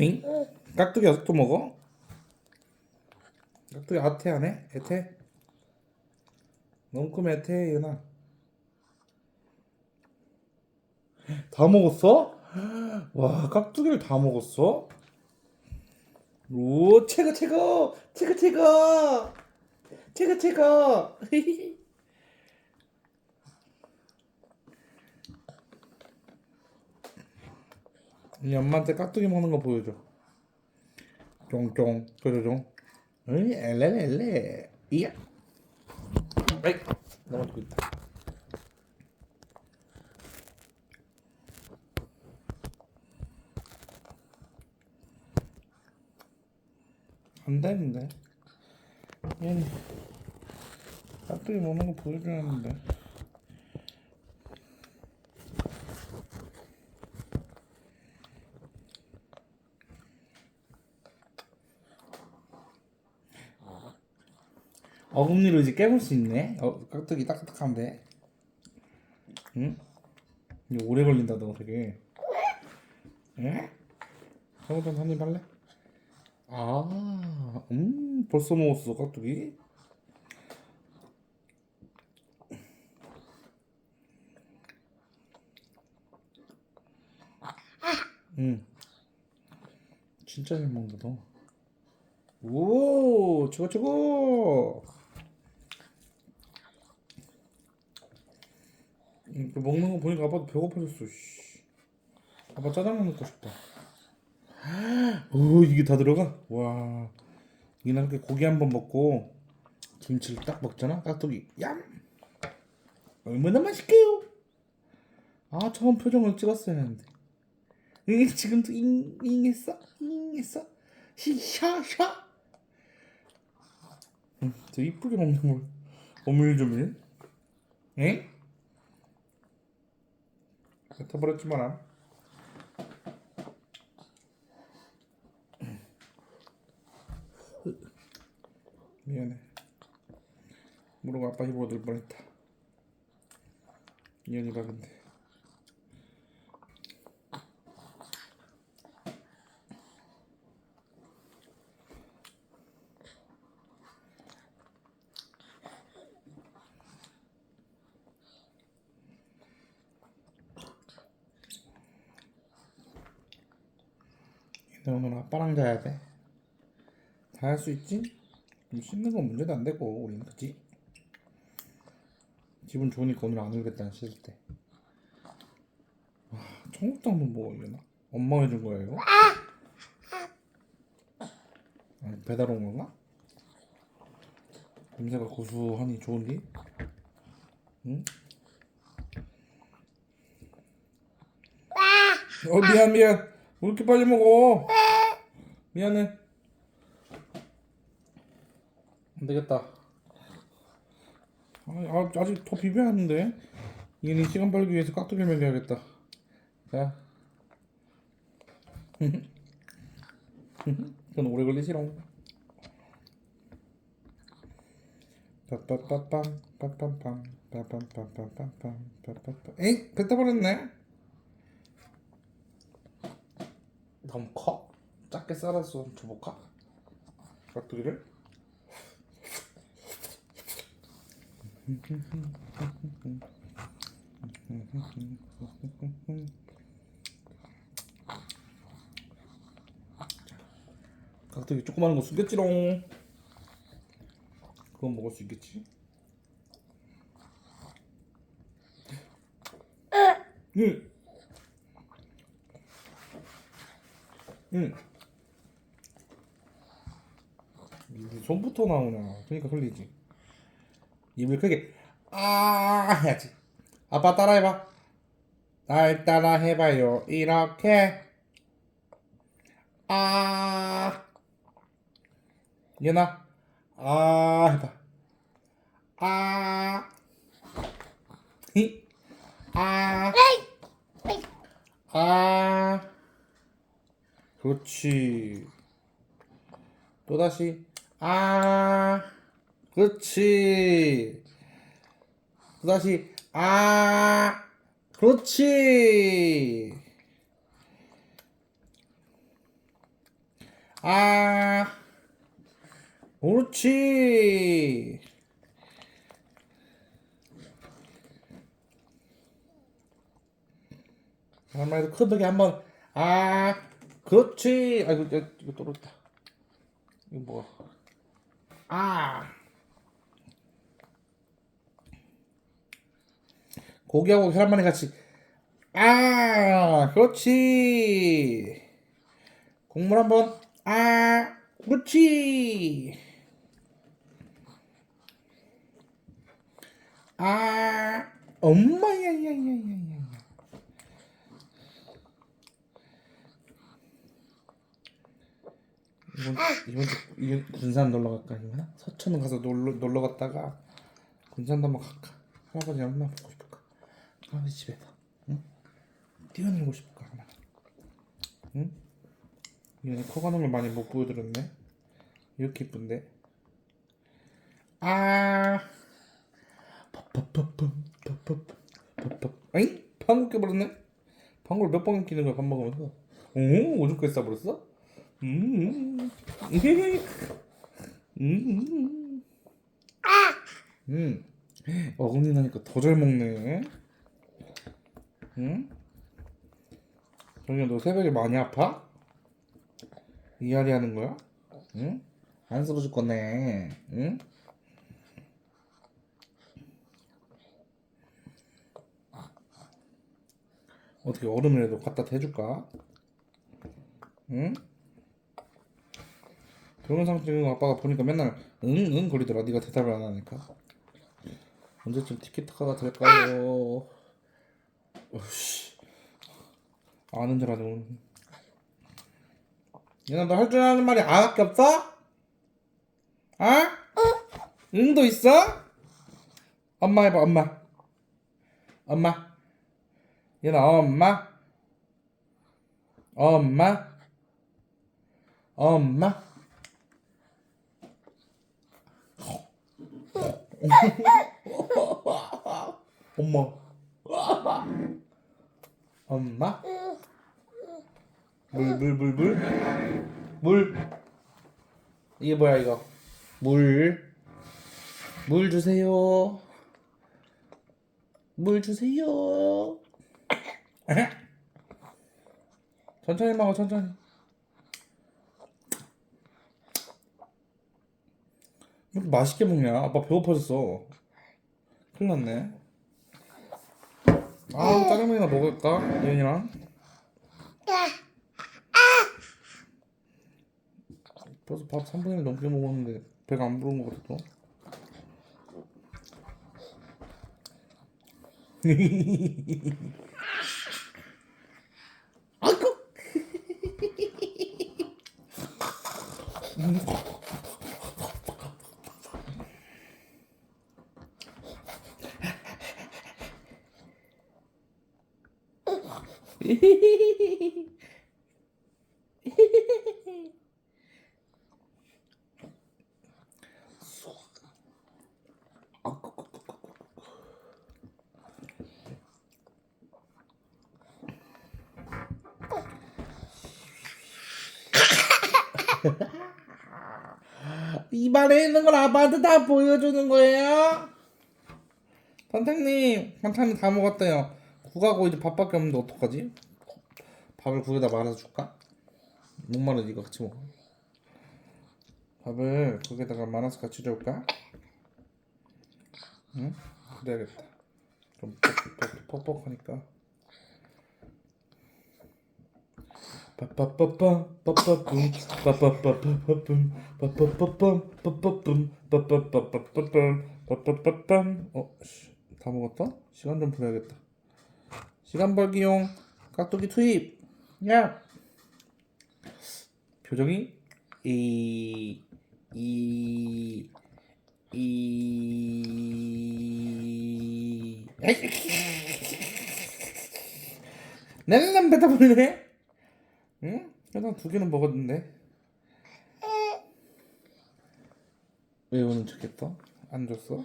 응? 깍두기 아직도 먹어? 깍두기 아태하네? 애태? 너무 크면 애태 얘나 다 먹었어? 와 깍두기를 다 먹었어? 오 최고 최고 최고 최고 최고 최고 이 엄마한테 깍두기 먹는 거 보여줘. 쫑쫑 보여줘 으이 엘레레레. 이야. 에이 넘어지고 있다. 안 되는데. 얘는 깍두기 먹는 거 보여줘야 하는데 어금니로 이제 깨물 수 있네. 어, 깍두기 딱딱한데. 응? 이거 오래 걸린다 너 되게. 예? 형도 한입 할래? 아, 음, 벌써 먹었어 깍두기. 응. 진짜 잘 먹는다 너. 오, 저거 저거. 음, 그 먹는 거 보니까 아빠도 배고파졌어. 씨. 아빠 짜장면 먹고 싶다. 오, 이게 다 들어가? 와, 이게 이렇게 고기 한 번 먹고 김치를 딱 먹잖아. 깍두기 얌. 얼마나 맛있게요? 아, 처음 표정을 찍었어야 했는데. 응, 지금도 잉, 잉했어? 잉했어? 시샤샤. 응, 저 이쁘게 먹는 걸 오밀조밀. 응? 뱉어버렸지 마라. 미안해. 모르고 아빠 입으로 들 뻔했다. 박은데. 근데 오늘 아빠랑 자야 돼. 다 할 수 있지? 좀 씻는 건 문제도 안 되고 우리는 그지? 기분 좋으니까 오늘 안 울겠다 씻을 때. 와 청국장 한번 먹으려나? 엄마가 해준 거야 이거? 아니 배달 온 건가? 냄새가 고소하니 좋은디? 응? 어 미안 미안 왜 이렇게 빨리 먹어 미안해. 안 되겠다. 아, 아, 아직 더 비벼야 하는데. 얘는 시간 벌기 위해서 깍두기 먹여야겠다. 자. 그건 오래 걸리시롱 빠빠빠빵 빠빰빵 빠빰빰빰빰빰. 빠빠빠 에이 뱉어버렸네. 너무 커? 작게 썰어서 줘볼까? 깍두기를? 깍두기 조그마한 거 숨겼지롱 그건 먹을 수 있겠지? 응. 응. 이게 손부터 나오냐. 그러니까 흘리지. 입을 크게 아 해야지. 아빠 따라해봐. 날 따라 해봐요. 이렇게 아 얘나 아 해봐. 아 히. 아. 아. 그렇지. 또다시. 아. 그렇지. 또다시. 아. 그렇지. 아 할머니도 큰 벽에 한번 아 그렇지 아이고 이거 떨어졌다 이거 뭐야 아. 고기하고 계란말이 같이. 아 그렇지. 국물 한번. 아 그렇지. 아 엄마야야야야야 이번 이번 주 이번 군산 놀러 갈까 이번에 서천 가서 놀러 놀러 갔다가 군산도 한번 갈까? 할아버지랑 얼마나 보고 싶을까? 할아버지 집에서 응? 뛰어놀고 싶을까 하나 응? 이번에 커 가는 걸 많이 못 보여드렸네. 이렇게 이쁜데? 아! 팝팝팝팝 팝팝 아잉? 방귀 껴버렸네? 방구를 몇번 끼는 거야 밥 먹으면서? 오 오줌까지 싸버렸어 음. 음. 음. 어금니 나니까 더 잘 먹네. 응? 정이야 너 새벽에 많이 아파? 이야리 하는 거야? 응? 안 쓰러질 거네. 응? 어떻게 얼음이라도 갖다 대줄까? 응? 동영상 찍은 거 아빠가 보니까 맨날 응응 거리더라. 네가 대답을 안 하니까. 언제쯤 티키타카가 될까요? 어씨. 아는 줄 아네 얘나 너 할 줄 아는 말이 아밖에 없어? 아? 응도 있어? 엄마 해봐 엄마. 엄마. 얘나 엄마? 엄마? 엄마 엄마. 엄마? 물 물 물 물? 물. 이게 뭐야 이거? 물. 물 주세요. 물 주세요. 천천히 먹어 천천히 왜 이렇게 맛있게 먹냐? 아빠 배고파졌어. 큰일 났네. 아 짜장면이나 먹을까? 이현이랑? 벌써 밥 3분의 1 넘게 먹었는데 배가 안 부른 것 같아 또 아이고 입안에 있는 걸 아빠한테 다 보여주는 거예요? 선생님, 반찬이 다 먹었대요. 국하고 이제 밥밖에 없는데 어떡하지? 밥을 국에다 말아서 줄까? 목마르지 이거 같이 먹어. 밥을 국에다가 말아서 같이 줄까? 응? 그래야겠다. 좀 퍽퍽하니까. 빠빠빠빠 빠빠뿜 빠빠빠빠빠뿜 빠빠빠빰 빠빠뿜 빠빠빠빠빠빰 빠빠빠빰 어? 씨, 다 먹었다? 시간 좀 보내야겠다 시간 벌기용 깍두기 투입 야 표정이 이... 이... 이... 배다 부리네 응? 계란 두 개는 먹었는데. 왜 오는 척했어? 안 줬어?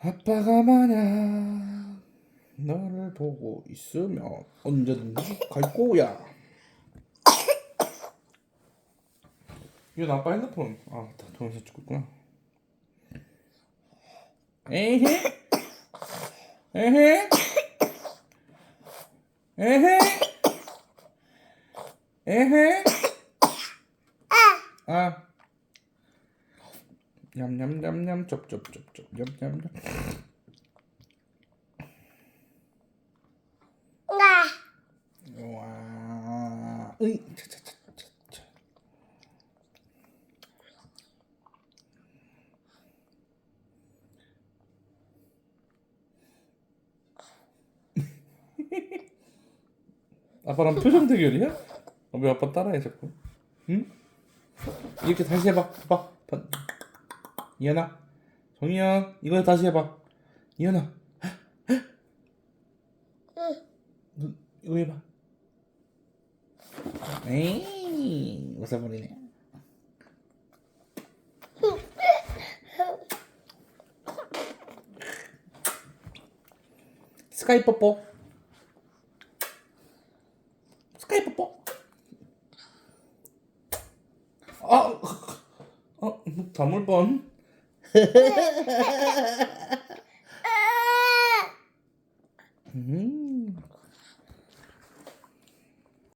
아빠가 만약 너를 보고 있으면 언제든지 갈 거야. 이건 아빠 핸드폰. 아 맞다 동영상 찍고 있구나. 에헤 에헤 에헤 에헤 아 냠냠냠냠 쩝쩝쩝쩝 냠냠냠 나. 와 으이 아빠랑 표정 대결이야? 어, 왜 아빠 따라해 자꾸? 응? 이렇게 다시 해봐. 봐. 봐. 이현아, 정이야, 이거 다시 해봐. 이현아, 눈 이거 해봐. 에이, 웃어버리네. 스카이 뽀뽀. 스카이 뽀뽀. 아, 어, 목 다물 뻔.